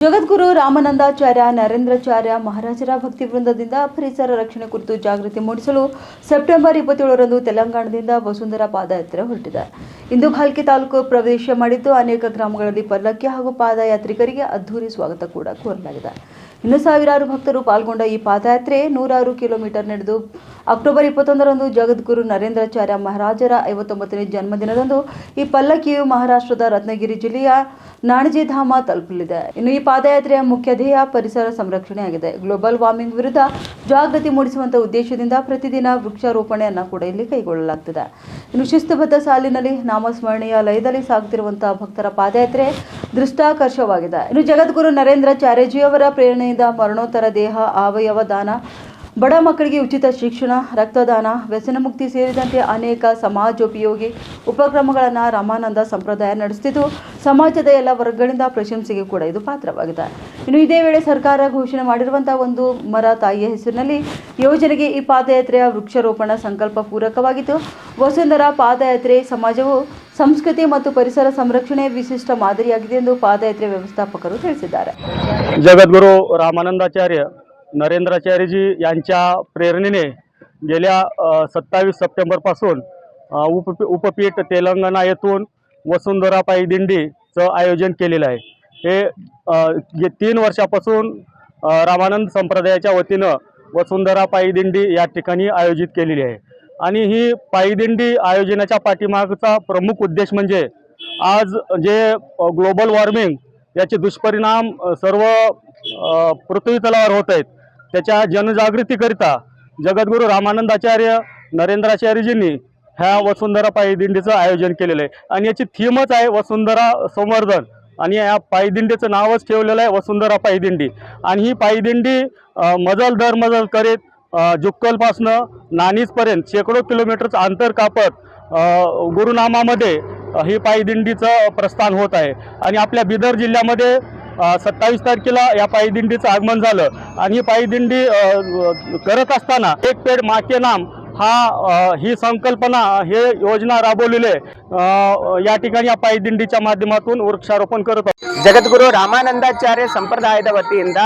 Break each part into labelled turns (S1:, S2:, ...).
S1: ಜಗದ್ಗುರು ರಾಮಾನಂದಾಚಾರ್ಯ, ನರೇಂದ್ರಾಚಾರ್ಯ, ಮಹಾರಾಜರ ಭಕ್ತಿ ವೃಂದದಿಂದ ಪರಿಸರ ರಕ್ಷಣೆ ಕುರಿತು ಜಾಗೃತಿ ಮೂಡಿಸಲು ಸೆಪ್ಟೆಂಬರ್ ಇಪ್ಪತ್ತೇಳರಂದು ತೆಲಂಗಾಣದಿಂದ ವಸುಂಧರಾ ಪಾದಯಾತ್ರೆ ಹೊರಟಿದೆ. ಇಂದು ಭಾಲ್ಕಿ ತಾಲೂಕು ಪ್ರವೇಶ ಮಾಡಿದ್ದು ಅನೇಕ ಗ್ರಾಮಗಳಲ್ಲಿ ಪಲ್ಲಕ್ಕಿ ಹಾಗೂ ಪಾದಯಾತ್ರಿಕರಿಗೆ ಅದ್ದೂರಿ ಸ್ವಾಗತ ಕೂಡ ಕೋರಲಾಗಿದೆ. ಇನ್ನು ಸಾವಿರಾರು ಭಕ್ತರು ಪಾಲ್ಗೊಂಡ ಈ ಪಾದಯಾತ್ರೆ ನೂರಾರು ಕಿಲೋಮೀಟರ್ ನಡೆದು ಅಕ್ಟೋಬರ್ ಇಪ್ಪತ್ತೊಂದರಂದು ಜಗದ್ಗುರು ನರೇಂದ್ರಾಚಾರ್ಯ ಮಹಾರಾಜರ ಐವತ್ತೊಂಬತ್ತನೇ ಜನ್ಮದಿನದಂದು ಈ ಪಲ್ಲಕ್ಕಿಯು ಮಹಾರಾಷ್ಟ್ರದ ರತ್ನಗಿರಿ ಜಿಲ್ಲೆಯ ನಾಣಜಿ ಧಾಮ ತಲುಪಲಿದೆ. ಇನ್ನು ಈ ಪಾದಯಾತ್ರೆಯ ಮುಖ್ಯ ಧ್ಯೇಯ ಪರಿಸರ ಸಂರಕ್ಷಣೆಯಾಗಿದೆ. ಗ್ಲೋಬಲ್ ವಾರ್ಮಿಂಗ್ ವಿರುದ್ಧ ಜಾಗೃತಿ ಮೂಡಿಸುವಂತ ಉದ್ದೇಶದಿಂದ ಪ್ರತಿದಿನ ವೃಕ್ಷಾರೋಪಣೆಯನ್ನು ಕೂಡ ಇಲ್ಲಿ ಕೈಗೊಳ್ಳಲಾಗ್ತಿದೆ. ಇನ್ನು ಶಿಸ್ತುಬದ್ಧ ಸಾಲಿನಲ್ಲಿ ನಾಮಸ್ಮರಣೆಯ ಲಯದಲ್ಲಿ ಸಾಗುತ್ತಿರುವಂತಹ ಭಕ್ತರ ಪಾದಯಾತ್ರೆ ದೃಷ್ಟಾಕರ್ಷವಾಗಿದೆ. ಇನ್ನು ಜಗದ್ಗುರು ನರೇಂದ್ರಾಚಾರ್ಯಜಿಯವರ ಪ್ರೇರಣೆಯಿಂದ ಮರಣೋತ್ತರ ದೇಹ, ಅವಯವ ದಾನ, ಬಡ ಮಕ್ಕಳಿಗೆ ಉಚಿತ ಶಿಕ್ಷಣ, ರಕ್ತದಾನ, ವ್ಯಸನ ಮುಕ್ತಿ ಸೇರಿದಂತೆ ಅನೇಕ ಸಮಾಜೋಪಯೋಗಿ ಉಪಕ್ರಮಗಳನ್ನು ರಾಮಾನಂದ ಸಂಪ್ರದಾಯ ನಡೆಸುತ್ತಿದ್ದು ಸಮಾಜದ ಎಲ್ಲ ವರ್ಗಗಳಿಂದ ಪ್ರಶಂಸೆಗೆ ಕೂಡ ಇದು ಪಾತ್ರವಾಗಿದೆ. ಇನ್ನು ಇದೇ ವೇಳೆ ಸರ್ಕಾರ ಘೋಷಣೆ ಮಾಡಿರುವಂಥ ಒಂದು ಮರ ತಾಯಿಯ ಹೆಸರಿನಲ್ಲಿ ಯೋಜನೆಗೆ ಈ ಪಾದಯಾತ್ರೆಯ ವೃಕ್ಷಾರೋಪಣ ಸಂಕಲ್ಪ ಪೂರಕವಾಗಿತ್ತು. ವಸುಂಧರ ಪಾದಯಾತ್ರೆ ಸಮಾಜವು ಸಂಸ್ಕೃತಿ ಮತ್ತು ಪರಿಸರ ಸಂರಕ್ಷಣೆ ವಿಶಿಷ್ಟ ಮಾದರಿಯಾಗಿದೆ ಎಂದು ಪಾದಯಾತ್ರೆ ವ್ಯವಸ್ಥಾಪಕರು ತಿಳಿಸಿದ್ದಾರೆ
S2: जगद्गुरू रामानंदाचार्य नरेंद्राचार्यजी यांच्या प्रेरणेने गेल्या सत्तावीस सप्टेंबरपासून अ, उप उपपीठ तेलंगणा येथून वसुंधरा पायी दिंडीचं आयोजन केलेलं आहे हे अ, गे तीन वर्षापासून अ, रामानंद संप्रदायाच्या वतीनं वसुंधरा पायी दिंडी या ठिकाणी आयोजित केलेली आहे आणि ही पायीदिंडी आयोजनाच्या पाठीमागचा प्रमुख उद्देश म्हणजे आज जे ग्लोबल वॉर्मिंग याचे दुष्परिणाम सर्व पृथ्वीतलावर पृथ्वी तलावर होत आहेत. त्याच्या जनजागृतीकरिता जगद्गुरू रामानंदाचार्य नरेंद्राचार्यजींनी ह्या वसुंधरा पायदिंडीचं आयोजन केलेलं आहे. आणि याची थीमच आहे वसुंधरा संवर्धन. आणि या पायीदिंडीचं नावच ठेवलेलं आहे वसुंधरा पायीदिंडी. आणि ही पायीदिंडी मजल दर मजल करीत जुक्कलपासनं नाणीजपर्यंत शेकडो किलोमीटरचं अंतर कापत अ, गुरुनामामध्ये अ, ही पायीदिंडीचं प्रस्थान होत आहे आणि आपल्या बिदर जिल्ह्यामध्ये सत्तावीस तारखेला या पायीदिंडीचं आगमन झालं आणि ही पायीदिंडी अ, अ, करत असताना एक पेड माके नाम हा अ, ही संकल्पना हे योजना राबवलेली आहे अ, या ठिकाणी या पायीदिंडीच्या माध्यमातून वृक्षारोपण करत आहोत.
S3: ಜಗದ್ಗುರು ರಾಮಾನಂದಾಚಾರ್ಯ ಸಂಪ್ರದಾಯದ ವತಿಯಿಂದ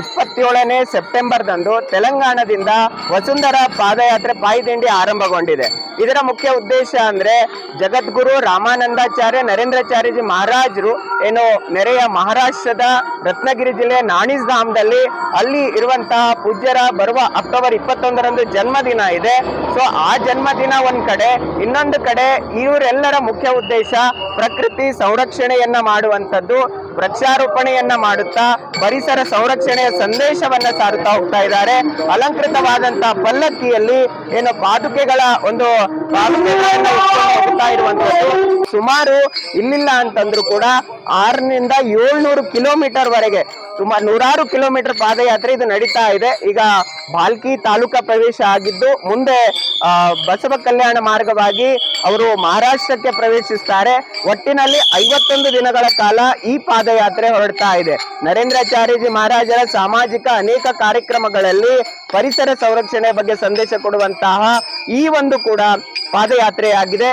S3: ಇಪ್ಪತ್ತೇಳನೇ ಸೆಪ್ಟೆಂಬರ್ದಂದು ತೆಲಂಗಾಣದಿಂದ ವಸುಂಧರ ಪಾದಯಾತ್ರೆ ಪಾಯಿದಿಂಡಿ ಆರಂಭಗೊಂಡಿದೆ. ಇದರ ಮುಖ್ಯ ಉದ್ದೇಶ ಅಂದ್ರೆ ಜಗದ್ಗುರು ರಾಮಾನಂದಾಚಾರ್ಯ ನರೇಂದ್ರಾಚಾರ್ಯಜಿ ಮಹಾರಾಜರು ಏನು ನೆರೆಯ ಮಹಾರಾಷ್ಟ್ರದ ರತ್ನಗಿರಿ ಜಿಲ್ಲೆ ನಾಣಿಸ್ಧಾಮದಲ್ಲಿ ಅಲ್ಲಿ ಇರುವಂತಹ ಪೂಜ್ಯರ ಬರುವ ಅಕ್ಟೋಬರ್ ಇಪ್ಪತ್ತೊಂದರಂದು ಜನ್ಮದಿನ ಇದೆ. ಸೊ ಆ ಜನ್ಮದಿನ ಒಂದು ಕಡೆ, ಇನ್ನೊಂದು ಕಡೆ ಇವರೆಲ್ಲರ ಮುಖ್ಯ ಉದ್ದೇಶ ಪ್ರಕೃತಿ ಸಂರಕ್ಷಣೆಯನ್ನ ಮಾಡುವಂಥದ್ದು. ವೃಕ್ಷಾರೋಪಣೆಯನ್ನ ಮಾಡುತ್ತಾ ಪರಿಸರ ಸಂರಕ್ಷಣೆಯ ಸಂದೇಶವನ್ನ ಸಾರುತ್ತಾ ಹೋಗ್ತಾ ಇದ್ದಾರೆ. ಅಲಂಕೃತವಾದಂತ ಪಲ್ಲಕ್ಕಿಯಲ್ಲಿ ಏನು ಪಾದುಕೆಗಳ ಒಂದು ಪಾದುಕೆಗಳನ್ನ ಹೋಗ್ತಾ ಇರುವಂತದ್ದು. ಸುಮಾರು ಇಲ್ಲಿಲ್ಲ ಅಂತಂದ್ರು ಕೂಡ ಆರರಿಂದ ಏಳ್ನೂರು ಕಿಲೋಮೀಟರ್ ವರೆಗೆ ಸುಮಾರು ನೂರಾರು ಕಿಲೋಮೀಟರ್ ಪಾದಯಾತ್ರೆ ಇದು ನಡೀತಾ ಇದೆ. ಈಗ ಬಾಲ್ಕಿ ತಾಲೂಕಾ ಪ್ರವೇಶ ಆಗಿದ್ದು, ಮುಂದೆ ಬಸವ ಕಲ್ಯಾಣ ಮಾರ್ಗವಾಗಿ ಅವರು ಮಹಾರಾಷ್ಟ್ರಕ್ಕೆ ಪ್ರವೇಶಿಸ್ತಾರೆ. ಒಟ್ಟಿನಲ್ಲಿ ಐವತ್ತೊಂದು ದಿನಗಳ ಕಾಲ ಈ ಪಾದಯಾತ್ರೆ ಹೊರಡ್ತಾ ಇದೆ. ನರೇಂದ್ರಾಚಾರ್ಯಜಿ ಮಹಾರಾಜರ ಸಾಮಾಜಿಕ ಅನೇಕ ಕಾರ್ಯಕ್ರಮಗಳಲ್ಲಿ ಪರಿಸರ ಸಂರಕ್ಷಣೆ ಬಗ್ಗೆ ಸಂದೇಶ ಕೊಡುವಂತಹ ಈ ಒಂದು ಕೂಡ ಪಾದಯಾತ್ರೆಯಾಗಿದೆ.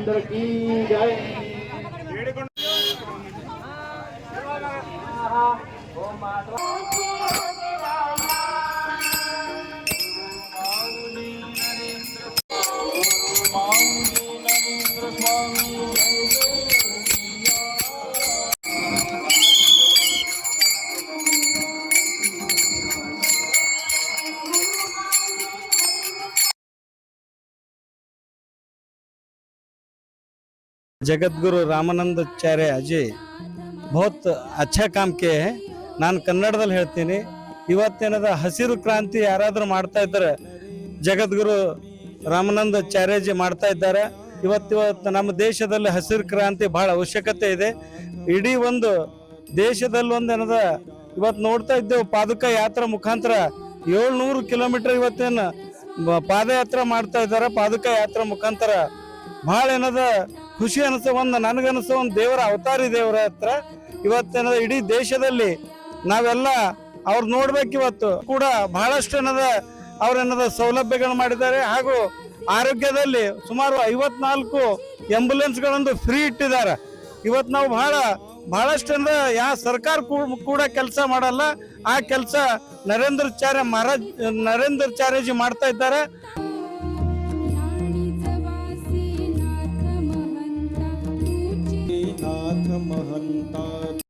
S4: চন্দ্র কি
S5: জয় ಜಗದ್ಗುರು ರಾಮಾನಂದಾಚಾರ್ಯ ಅಜಿ ಬಹುತ್ ಅಚ್ಚಾ ಕಾಮ್ಕೆ ನಾನು ಕನ್ನಡದಲ್ಲಿ ಹೇಳ್ತೀನಿ. ಇವತ್ತೇನದ ಹಸಿರು ಕ್ರಾಂತಿ ಯಾರಾದರೂ ಮಾಡ್ತಾ ಇದ್ದಾರೆ? ಜಗದ್ಗುರು ರಾಮಾನಂದಾಚಾರ್ಯಜಿ ಮಾಡ್ತಾ ಇದ್ದಾರೆ. ಇವತ್ತಿವತ್ತು ನಮ್ಮ ದೇಶದಲ್ಲಿ ಹಸಿರು ಕ್ರಾಂತಿ ಬಹಳ ಅವಶ್ಯಕತೆ ಇದೆ. ಇಡೀ ಒಂದು ದೇಶದಲ್ಲಿ ಒಂದು ಏನದ ಇವತ್ತು ನೋಡ್ತಾ ಇದ್ದೇವೆ ಪಾದುಕ ಯಾತ್ರೆ ಮುಖಾಂತರ ಏಳ್ನೂರು ಕಿಲೋಮೀಟರ್ ಇವತ್ತೇನು ಪಾದಯಾತ್ರೆ ಮಾಡ್ತಾ ಇದ್ದಾರೆ. ಪಾದುಕ ಯಾತ್ರೆ ಮುಖಾಂತರ ಭಾಳ ಏನದ ಖುಷಿ ಅನಿಸೋ ಒಂದು ನನಗನಿಸೋ ಒಂದು ದೇವರ ಅವತಾರಿ ದೇವರ ಹತ್ರ ಇವತ್ತೇನದ ಇಡೀ ದೇಶದಲ್ಲಿ ನಾವೆಲ್ಲ ಅವ್ರು ನೋಡ್ಬೇಕು ಇವತ್ತು. ಕೂಡ ಬಹಳಷ್ಟು ಏನದ ಅವ್ರೇನದ ಸೌಲಭ್ಯಗಳು ಮಾಡಿದ್ದಾರೆ ಹಾಗೂ ಆರೋಗ್ಯದಲ್ಲಿ ಸುಮಾರು ಐವತ್ನಾಲ್ಕು ಎಂಬುಲೆನ್ಸ್ಗಳಂದು ಫ್ರೀ ಇಟ್ಟಿದ್ದಾರೆ. ಇವತ್ತು ನಾವು ಬಹಳ, ಬಹಳಷ್ಟು ಅಂದ್ರೆ ಯಾವ ಸರ್ಕಾರ ಕೂಡ ಕೆಲಸ ಮಾಡಲ್ಲ. ಆ ಕೆಲಸ ನರೇಂದ್ರ ಚಾರ್ಯ ಮಹಾರಾಜ್, ನರೇಂದ್ರ ಚಾರ್ಯಜಿ ಮಾಡ್ತಾ ಇದ್ದಾರೆ.
S6: হন্তা